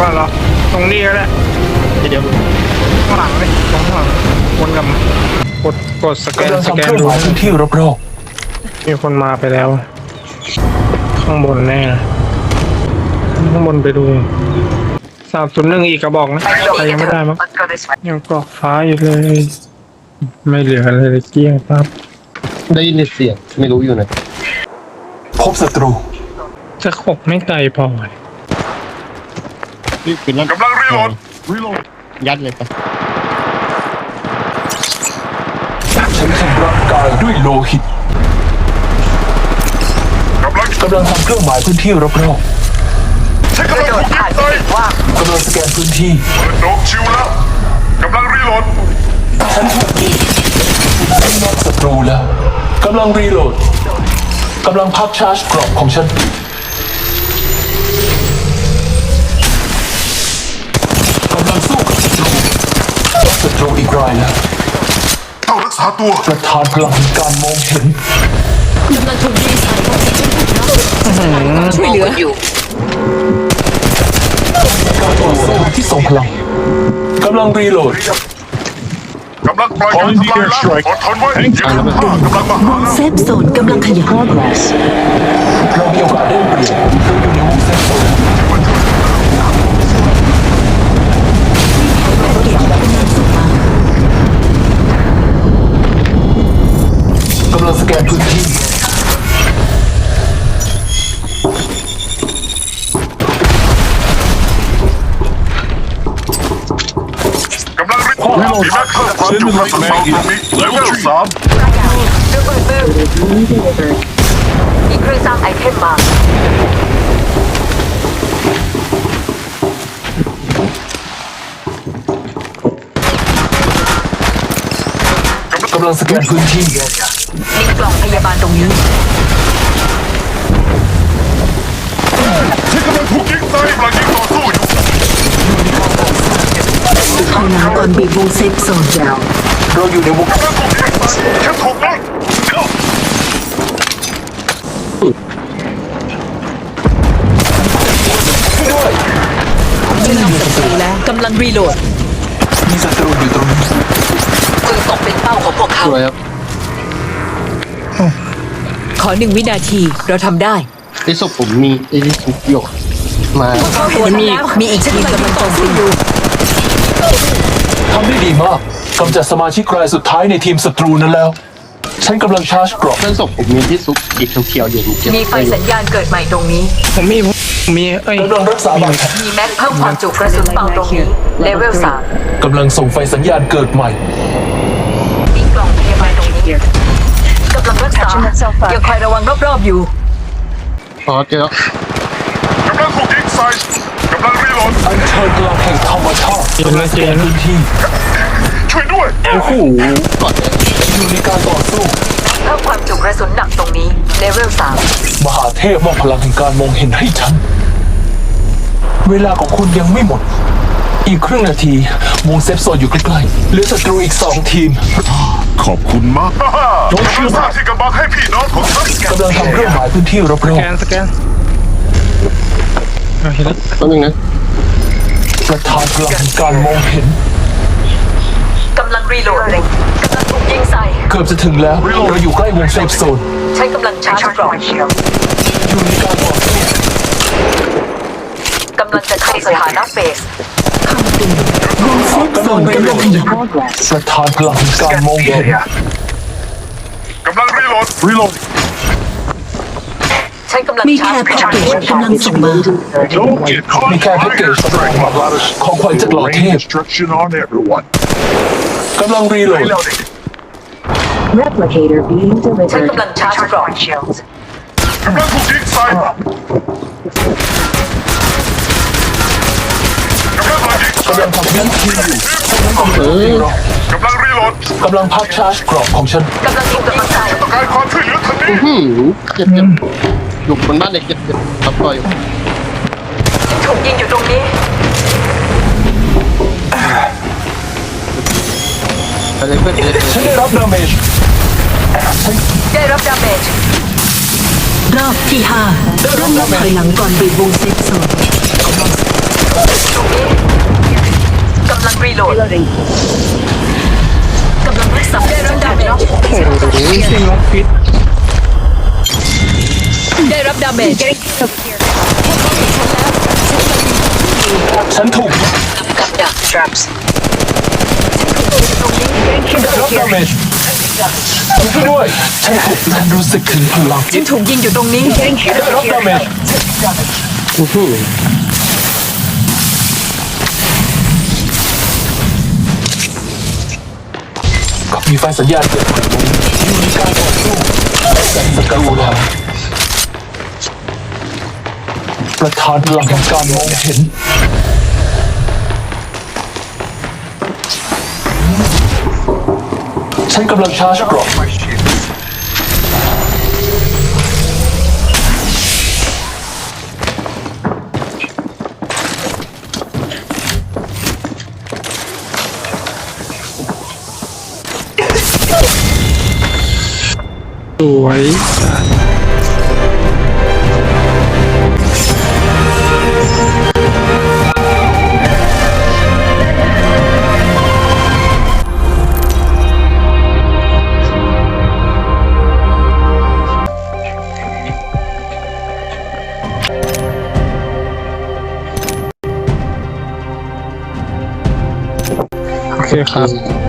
ก่อนเหรอ ตรงนี้ก็ได้เดี๋ยวข้างหลังเลยตรงข้างหลังวนกลับมากดกดสแกนกำลังสทำแกเคนรื่องดูหมายพื้นที่รอบมีคนมาไปแล้ว ข้างบนแน่ข้างบนไปดูสามศูนย์หนึ่งอีกกระบอกนะใครยังไม่ได้มั้งยังกรอกฟ้าอยู่เลย ไม่เหลืออะไรเลยเกลี้ยงปั๊บได้ยินเสียงไม่รู้อยู่ไหนๆ พบศัตรู จะขกไม่ไกลพอ นี่เป็นนั่นกำลังรีโหลดยัดเลยปะฉันชำระกายด้วยโลหิตกำลังกำลังทำเครื่องหมายพื้นที่รอบใช้กำลังถูกยิงใส่ๆกำลังสแกนพื้นที่เปิดโดมชิวแล้วกำลังรีโหลดฉันถูกยิงฉันน็อกศัตรูแล้วกำลังรีโหลดกำลังพักชาร์จกรอบของฉันกำลังสู้กับศัตรูศัตรูอีกรายแล้วเข้ารักษาตัวประธานพลังแห่งการมองเห็นกำลังถูกยิงใส่ช่วยเหลืออยู่การต่อสู้ที่ทรงพลังกำลังรีโหลดกำลังปล่อยการทำลายล้างอดทนไว้ยิงข้ากำลังมาหาแล้วเซฟโซนกำลังขยายเรามีโอกาสได้เปรียบเราอยู่ใน อเทมมากำลังสแกนพื้นที่มีกล่องพยาบาลตรงนี้ใช้กำลังถูกยิงใส่กำลังยิงต่อสู้อยู่ ถอยหลังก่อนบีบวงเซฟโซนเราอยู่ในวงกำลังถูกยิงใส่แค่ถูกแล้วแล้วกำลังรีโหลดมีศัตรูอยู่ตรงนี้คุณตกเป็นเป้าของพวกเขาสวยครับขอหนึ่งวินาทีเราทำได้ไอ้ศพผมมีไอ้ที่ถูกหยกมามันมีมีอีกทีมกำลังโจมตีอยู่ ทำได้ดีมากกำจัดสมาชิกรายสุดท้ายในทีมศัตรูนั้นแล้ว ฉันกำลังชาร์จกรอบเพื่อนศพผมมีที่ซุกอีกเขียวๆอยู่เก็บมีไฟว้อยู่สัญญาณเกิดใหม่ตรงนี้ ผมมีผมมีเอ้ยกำลังรักษาบาดแผลมีแม็กเพิ่มความจุกระสุนเบาตรงนี้เลเวลสามกำลังส่งไฟสัญญาณเกิดใหม่มีกล่องพยาบาลตรงนี้กำลังรักษายังคอยระวังรอบๆอยู่พอเจอ กำลังถูกยิงใส่กำลังรีโหลดอันเชิญพลังแห่งธรรมชาติเจนแล้วเจนแล้วพื้นที่ช่วยด้วยโอ้โหก่อนเลยอยู่ในการต่อสู้เพิ่มความจุกระสุนหนักตรงนี้เลเวลสามมหาเทพมอบพลังแห่งการมองเห็นให้ฉัน เวลาของคุณยังไม่หมด อีกครึ่งนาทีวงเซฟโซนอยู่ใกล้ๆเหลือศัตรูอีกสองทีม ขอบคุณมากกำลังสร้างที่กำบังให้พี่น้องของฉันกำลังทำเครื่องหมายพื้นที่รสอบแกนสแกน เอาเห็นแล้วแป๊บนึงนะๆประธานพลังแห่งการมองเห็น กำลังรีโหลดกำลังถูกยิงใส่ เกือบจะถึงแล้ว เราอยู่ใกล้วงเซฟโซน ใช้กำลังชาร์จกรอบอยู่ในการต่อสู้กำลังจะเข้าสถานะเฟสวงเซฟโซนกำลังขยายประธานพลังแห่งการมองเห็น กำลังรีโหลดรีโหลด ใช้กำลังมีชาแค่ร์จแพ็กเกจกำลังส่งมา Don't get caught มีแค่แพ็กเกจสำรองของขวัญจากเหล่าเทพ Instruction on everyone กำลังรีโหลด Replicator being ใช้ delivered. กำลังชาร์จกรอบกำลังถูกยิงใส่กำลังถูกยิงกำลังทำพื้นที่อยู่เออกำลังรีโหลดกำลังพักชาร์จกรอบของฉัน กำลังถูกกำลังใส่ต้องการความช่วยเหลือทางนี้หืมเจ็บเจ็บ อยู่บนบ้านเด็กเจ็บเจ็บรับต่อยถูกยิงอยู่ตรงนี้อะไรเพื่อนเจ็บฉันได้รับดาเมจได้รับดาเมจรอบที่ห้าเริ่มนับถอยหลังก่อนบีบวงเซฟโซนกำลังรักษาได้รับดาเมจ โอ้โหซิงล็อกฟิต ได้รับดาเมจฉันถูกกับดัก traps ได้รับดาเมจช่วยด้วยฉันถูกฉันรู้สึกถึงพลังฉันถูกยิงอยู่ตรงนี้ได้รับดาเมจอู้หูก็มีไฟสัญญาณเกิดขึ้นมีการต่อสู้แส ประธานพลังแห่งการมองเห็น ฉันกำลังชาร์จกรอบสวย ครับ